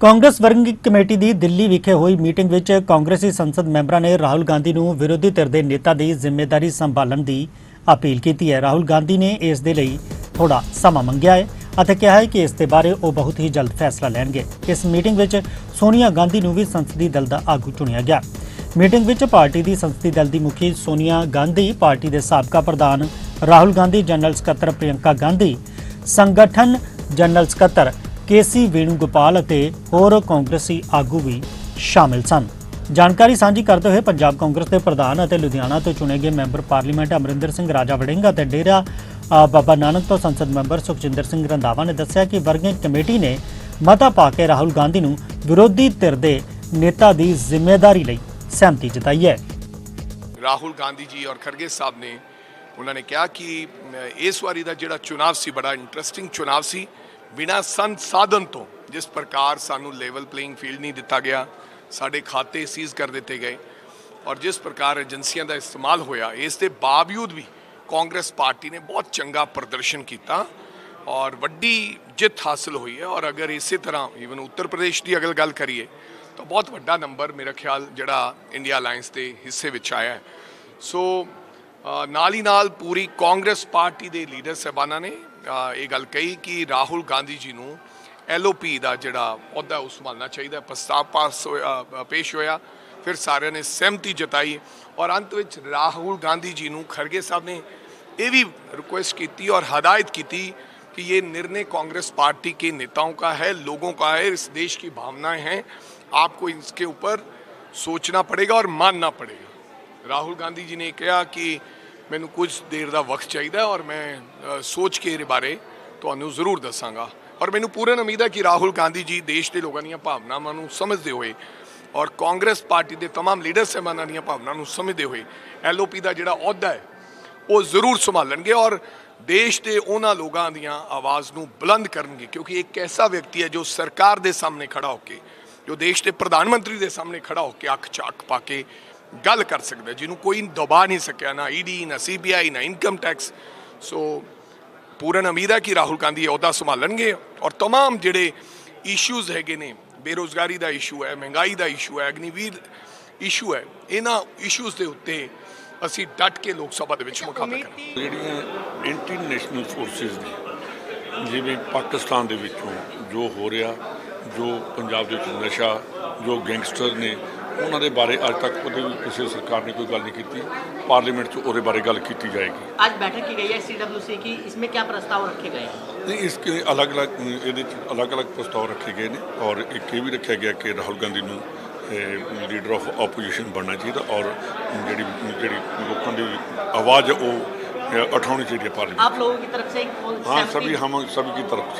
Congress working committee ਦੀ ਦਿੱਲੀ ਵਿਖੇ ਹੋਈ ਮੀਟਿੰਗ ਵਿੱਚ ਕਾਂਗਰਸੀ ਸੰਸਦ ਮੈਂਬਰਾਂ ਨੇ ਰਾਹੁਲ ਗਾਂਧੀ ਨੂੰ ਵਿਰੋਧੀ ਧਿਰ ਦੇ ਨੇਤਾ ਦੀ ਜ਼ਿੰਮੇਵਾਰੀ ਸੰਭਾਲਣ ਦੀ ਅਪੀਲ ਕੀਤੀ ਹੈ। ਰਾਹੁਲ ਗਾਂਧੀ ਨੇ ਇਸ ਦੇ ਲਈ ਥੋੜਾ ਸਮਾਂ ਮੰਗਿਆ ਹੈ ਅਤੇ ਕਿਹਾ ਹੈ ਕਿ ਇਸ ਦੇ ਬਾਰੇ ਉਹ ਬਹੁਤ ਹੀ ਜਲਦ ਫੈਸਲਾ ਲੈਣਗੇ। ਇਸ ਮੀਟਿੰਗ ਵਿੱਚ ਸੋਨੀਆ ਗਾਂਧੀ ਨੂੰ ਵੀ ਸੰਸਦੀ ਦਲ ਦਾ ਆਗੂ ਚੁਣਿਆ ਗਿਆ। ਮੀਟਿੰਗ ਵਿੱਚ ਪਾਰਟੀ ਦੀ ਸੰਸਦੀ ਦਲ ਦੀ ਮੁਖੀ ਸੋਨੀਆ ਗਾਂਧੀ, ਪਾਰਟੀ ਦੇ ਸਾਬਕਾ ਪ੍ਰਧਾਨ ਰਾਹੁਲ ਗਾਂਧੀ, ਜਨਰਲ ਸਕੱਤਰ ਪ੍ਰਿਯੰਕਾ ਗਾਂਧੀ, ਸੰਗਠਨ ਜਨਰਲ ਸਕੱਤਰ ਕੇਸੀ ਵੇਣੂਗੋਪਾਲ ਅਤੇ ਹੋਰ ਕਾਂਗਰਸੀ ਆਗੂ ਵੀ ਸ਼ਾਮਿਲ ਸਨ। ਜਾਣਕਾਰੀ ਸਾਂਝੀ ਕਰਦੇ ਹੋਏ ਪੰਜਾਬ ਕਾਂਗਰਸ ਦੇ ਪ੍ਰਧਾਨ ਅਤੇ ਲੁਧਿਆਣਾ ਤੋਂ ਚੁਣੇ ਗਏ ਮੈਂਬਰ ਪਾਰਲੀਮੈਂਟ ਅਮਰਿੰਦਰ ਸਿੰਘ ਰਾਜਾ ਵੜਿੰਗਾ ਅਤੇ ਡੇਰਾ ਬਾਬਾ ਨਾਨਕ ਤੋਂ ਸੰਸਦ ਮੈਂਬਰ ਸੁਖਜਿੰਦਰ ਸਿੰਘ ਰੰਧਾਵਾ ਨੇ ਦੱਸਿਆ ਕਿ ਵਰਗਿੰਗ ਕਮੇਟੀ ਨੇ ਮਤਾ ਪਾ ਕੇ ਰਾਹੁਲ ਗਾਂਧੀ ਨੂੰ ਵਿਰੋਧੀ ਧਿਰ ਦੇ ਨੇਤਾ ਦੀ ਜ਼ਿੰਮੇਵਾਰੀ ਲਈ ਸਹਿਮਤੀ ਜਤਾਈ ਹੈ। ਰਾਹੁਲ ਗਾਂਧੀ ਜੀ ਔਰ ਖਰਗੇ ਸਾਹਿਬ ਨੇ ਉਹਨਾਂ ਨੇ ਕਿਹਾ ਕਿ ਇਸ ਵਾਰੀ ਦਾ ਜਿਹੜਾ ਚੁਣਾਵ ਸੀ, ਬੜਾ ਇੰਟਰਸਟਿੰਗ ਚੁਣਾਵ ਸੀ। ਬਿਨਾਂ ਸੰਸਾਧਨ ਤੋਂ ਜਿਸ ਪ੍ਰਕਾਰ ਸਾਨੂੰ ਲੈਵਲ ਪਲੇਇੰਗ ਫੀਲਡ ਨਹੀਂ ਦਿੱਤਾ ਗਿਆ, ਸਾਡੇ ਖਾਤੇ ਸੀਜ਼ ਕਰ ਦਿੱਤੇ ਗਏ ਔਰ ਜਿਸ ਪ੍ਰਕਾਰ ਏਜੰਸੀਆਂ ਦਾ ਇਸਤੇਮਾਲ ਹੋਇਆ, ਇਸ ਦੇ ਬਾਵਜੂਦ ਵੀ ਕਾਂਗਰਸ ਪਾਰਟੀ ਨੇ ਬਹੁਤ ਚੰਗਾ ਪ੍ਰਦਰਸ਼ਨ ਕੀਤਾ ਔਰ ਵੱਡੀ ਜਿੱਤ ਹਾਸਲ ਹੋਈ ਹੈ ਔਰ ਅਗਰ ਇਸੇ ਤਰ੍ਹਾਂ ਈਵਨ ਉੱਤਰ ਪ੍ਰਦੇਸ਼ ਦੀ ਅਗਰ ਗੱਲ ਕਰੀਏ, ਤਾਂ ਬਹੁਤ ਵੱਡਾ ਨੰਬਰ ਮੇਰਾ ਖਿਆਲ ਜਿਹੜਾ ਇੰਡੀਆ ਅਲਾਈਅੰਸ ਦੇ ਹਿੱਸੇ ਵਿੱਚ ਆਇਆ ਹੈ। ਸੋ ਨਾਲ ਹੀ ਨਾਲ ਪੂਰੀ ਕਾਂਗਰਸ ਪਾਰਟੀ ਦੇ ਲੀਡਰ ਸਾਹਿਬਾਨਾਂ ਨੇ ਇਹ ਗੱਲ ਕਹੀ ਕਿ ਰਾਹੁਲ ਗਾਂਧੀ ਜੀ ਨੂੰ ਐਲਓਪੀ ਦਾ ਜਿਹੜਾ ਅਹੁਦਾ ਉਹ ਸੰਭਾਲਣਾ ਚਾਹੀਦਾ ਹੈ। ਪ੍ਰਸਤਾਵ ਪਾਸ ਹੋਇਆ ਅ, ਪੇਸ਼ ਹੋਇਆ ਫਿਰ ਸਾਰਿਆਂ ਨੇ ਸਹਿਮਤੀ ਜਤਾਈ ਔਰ ਅੰਤ ਵਿੱਚ ਰਾਹੁਲ ਗਾਂਧੀ ਜੀ ਨੂੰ ਖਰਗੇ ਸਾਹਿਬ ਨੇ ये भी रिक्वेस्ट की थी और हदायत की थी कि ये निर्णय कांग्रेस पार्टी के नेताओं का है लोगों का है इस देश की भावनाएं हैं आपको इसके ऊपर सोचना पड़ेगा और मानना पड़ेगा राहुल गांधी जी ने कहा कि ਮੈਨੂੰ ਕੁਝ ਦੇਰ ਦਾ ਵਕਤ ਚਾਹੀਦਾ ਹੈ ਔਰ ਮੈਂ ਅ, ਸੋਚ ਕੇ ਇਹਦੇ ਬਾਰੇ ਤੁਹਾਨੂੰ ਜ਼ਰੂਰ ਦੱਸਾਂਗਾ ਔਰ ਮੈਨੂੰ ਪੂਰਨ ਉਮੀਦ ਹੈ ਕਿ ਰਾਹੁਲ ਗਾਂਧੀ ਜੀ ਦੇਸ਼ ਦੇ ਲੋਕਾਂ ਦੀਆਂ ਭਾਵਨਾਵਾਂ ਨੂੰ ਸਮਝਦੇ ਹੋਏ ਔਰ ਕਾਂਗਰਸ ਪਾਰਟੀ ਦੇ तमाम ਲੀਡਰ ਸਾਹਿਬਾਨਾਂ ਦੀਆਂ ਭਾਵਨਾਵਾਂ ਨੂੰ ਸਮਝਦੇ ਹੋਏ ਐਲਓਪੀ ਦਾ ਜਿਹੜਾ ਅਹੁਦਾ ਹੈ ਉਹ ਜ਼ਰੂਰ ਸੰਭਾਲਣਗੇ ਔਰ ਦੇਸ਼ ਦੇ ਉਹਨਾਂ ਲੋਕਾਂ ਦੀਆਂ ਆਵਾਜ਼ ਨੂੰ ਬੁਲੰਦ ਕਰਨਗੇ ਕਿਉਂਕਿ ਇੱਕ ਐਸਾ ਵਿਅਕਤੀ ਹੈ ਜੋ ਸਰਕਾਰ ਦੇ ਸਾਹਮਣੇ ਖੜਾ ਹੋ ਕੇ ਜੋ ਦੇਸ਼ ਦੇ ਪ੍ਰਧਾਨ ਮੰਤਰੀ ਦੇ ਸਾਹਮਣੇ ਖੜਾ ਹੋ ਕੇ ਅੱਖ 'ਚ ਅੱਖ ਪਾ ਕੇ ਗੱਲ ਕਰ ਸਕਦਾ ਹੈ, ਜਿਹਨੂੰ ਕੋਈ ਦਬਾ ਨਹੀਂ ਸਕਿਆ ਨਾ ਈਡੀ ਨਾ ਸੀਬੀਆਈ ਨਾ ਇਨਕਮ ਟੈਕਸ ਸੋ ਪੂਰਨ ਉਮੀਦ ਹੈ ਕਿ ਰਾਹੁਲ ਗਾਂਧੀ ਇਹ ਅਹੁਦਾ ਸੰਭਾਲਣਗੇ ਔਰ तमाम ਜਿਹੜੇ ਇਸ਼ੂਜ਼ ਹੈਗੇ ਨੇ ਬੇਰੋਜ਼ਗਾਰੀ ਦਾ ਇਸ਼ੂ ਹੈ ਮਹਿੰਗਾਈ ਦਾ ਇਸ਼ੂ ਹੈ ਅਗਨੀਵੀਰ ਇਸ਼ੂ ਹੈ ਇਹਨਾਂ ਇਸ਼ੂਜ਼ ਦੇ ਉੱਤੇ ਅਸੀਂ ਡਟ ਕੇ ਲੋਕ ਸਭਾ ਦੇ ਵਿੱਚ ਮੁਕਾਬਲਾ ਕਰਾਂਗੇ ਜਿਹੜੀਆਂ ਇੰਟਰਨੈਸ਼ਨਲ ਫੋਰਸਿਸ ਨੇ ਜਿਵੇਂ ਪਾਕਿਸਤਾਨ ਦੇ ਵਿੱਚੋਂ ਜੋ ਹੋ ਰਿਹਾ ਜੋ ਪੰਜਾਬ ਦੇ ਵਿੱਚ ਨਸ਼ਾ ਜੋ ਗੈਂਗਸਟਰ ਨੇ ਉਹਨਾਂ ਦੇ ਬਾਰੇ ਅੱਜ ਤੱਕ ਕਦੇ ਵੀ ਕਿਸੇ ਸਰਕਾਰ ਨੇ ਕੋਈ ਗੱਲ ਨਹੀਂ ਕੀਤੀ ਪਾਰਲੀਮੈਂਟ 'ਚ ਉਹਦੇ ਬਾਰੇ ਗੱਲ ਕੀਤੀ ਜਾਏਗੀ आज बैठक की गई है सीडब्ल्यूसी की इसमें क्या प्रस्ताव रखे गए हैं ਨਹੀਂ ਇਸ ਕੇ ਅਲੱਗ-ਅਲੱਗ ਇਹਦੇ 'ਚ ਅਲੱਗ-ਅਲੱਗ ਪ੍ਰਸਤਾਵ ਰੱਖੇ ਗਏ ਨੇ ਔਰ ਇੱਕ ਇਹ ਵੀ ਰੱਖਿਆ ਗਿਆ ਕਿ ਰਾਹੁਲ ਗਾਂਧੀ ਨੂੰ ਲੀਡਰ ਆਫ ਆਪੋਜੀਸ਼ਨ ਬਣਨਾ ਚਾਹੀਦਾ ਔਰ ਜਿਹੜੀ ਜਿਹੜੀ ਲੋਕਾਂ ਦੀ ਆਵਾਜ਼ ਹੈ ਉਹ ਅ, ਉਠਾਉਣੀ ਚਾਹੀਦੀ ਹੈ ਪਾਰਲੀਮੈਂਟ आप लोगों की तरफ से कौन- हाँ सहमति- सभी हम सभी की तरफ से